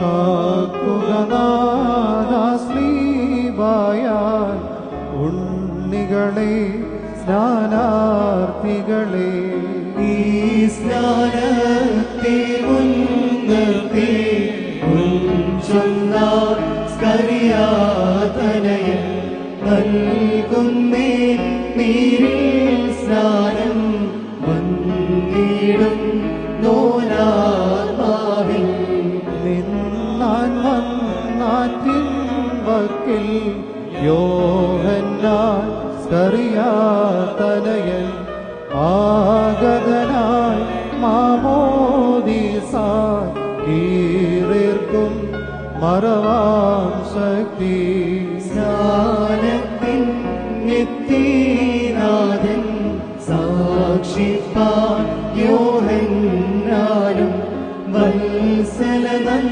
കാക്കുക നാദാസ്ലീബായാൽ ഉണ്ണികളെ സ്നാനാർത്ഥികളെ. ഈ സ്നാനത്തെ വക്കിൽ യോഹന്നാൻ സ്കറിയാതനയൻ ആഗതനായി മാമോദീസ കീറിർക്കും മറവാം ശക്തി. സ്നാനത്തിൻ നിത്യനാഥൻ സാക്ഷിപ്പാൻ യോഹന്നാനും വത്സലനന്ദനാണിവനൻ